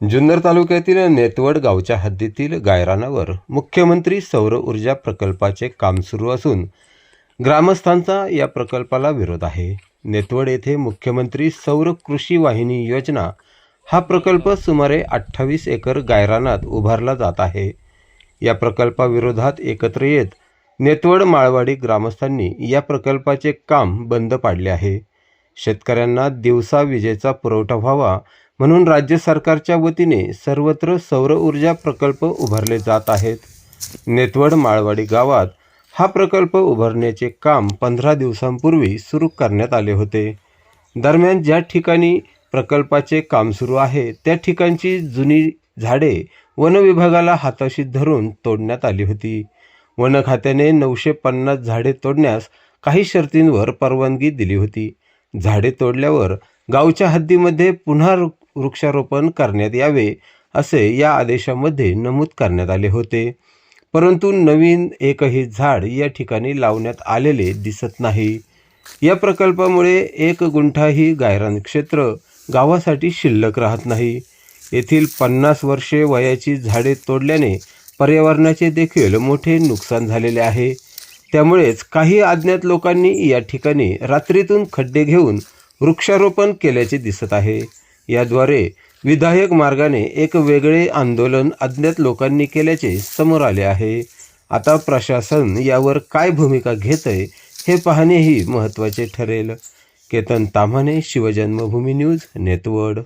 जुन्नर तालुक्यातील नेतवड गावच्या हद्दीतील गायरानावर मुख्यमंत्री सौर ऊर्जा प्रकल्पाचे काम सुरू असून ग्रामस्थांचा या प्रकल्पाला विरोध आहे. नेतवड येथे मुख्यमंत्री सौर कृषी वाहिनी योजना हा प्रकल्प सुमारे अठ्ठावीस एकर गायरानात उभारला जात आहे. या प्रकल्पाविरोधात एकत्र येत नेतवड माळवाडी ग्रामस्थांनी या प्रकल्पाचे काम बंद पाडले आहे. शेतकऱ्यांना दिवसा विजेचा पुरवठा व्हावा म्हणून राज्य सरकारच्या वतीने सर्वत्र सौर ऊर्जा प्रकल्प उभारले जात आहेत. नेतवड माळवाडी गावात हा प्रकल्प उभारण्याचे काम पंधरा दिवसांपूर्वी सुरू करण्यात आले होते. दरम्यान ज्या ठिकाणी प्रकल्पाचे काम सुरू आहे त्या ठिकाणची जुनी झाडे वनविभागाला हाताशी धरून तोडण्यात आली होती. वन खात्याने नऊशे पन्नास झाडे तोडण्यास काही शर्तींवर परवानगी दिली होती. झाडे तोडल्यावर गावच्या हद्दीमध्ये पुन्हा वृक्षारोपण करण्यात यावे असे या आदेशामध्ये नमूद करण्यात आले होते. परंतु नवीन एकही झाड या ठिकाणी लावण्यात आलेले दिसत नाही. या प्रकल्पामुळे एक गुंठाही गायरान क्षेत्र गावासाठी शिल्लक राहत नाही. येथील पन्नास वर्षे वयाची झाडे तोडल्याने पर्यावरणाचे देखील मोठे नुकसान झालेले आहे. त्यामुळेच काही अज्ञात लोकांनी या ठिकाणी रात्रीतून खड्डे घेऊन वृक्षारोपण केल्याचे दिसत आहे. याद्वारे विधायक मार्गाने एक वेगळे आंदोलन अज्ञात लोकांनी केल्याचे समोर आले आहे. आता प्रशासन यावर काय भूमिका घेतंय हे पाहणेही महत्त्वाचे ठरेल. केतन ताम्हाणे शिवजन्मभूमी न्यूज नेतवड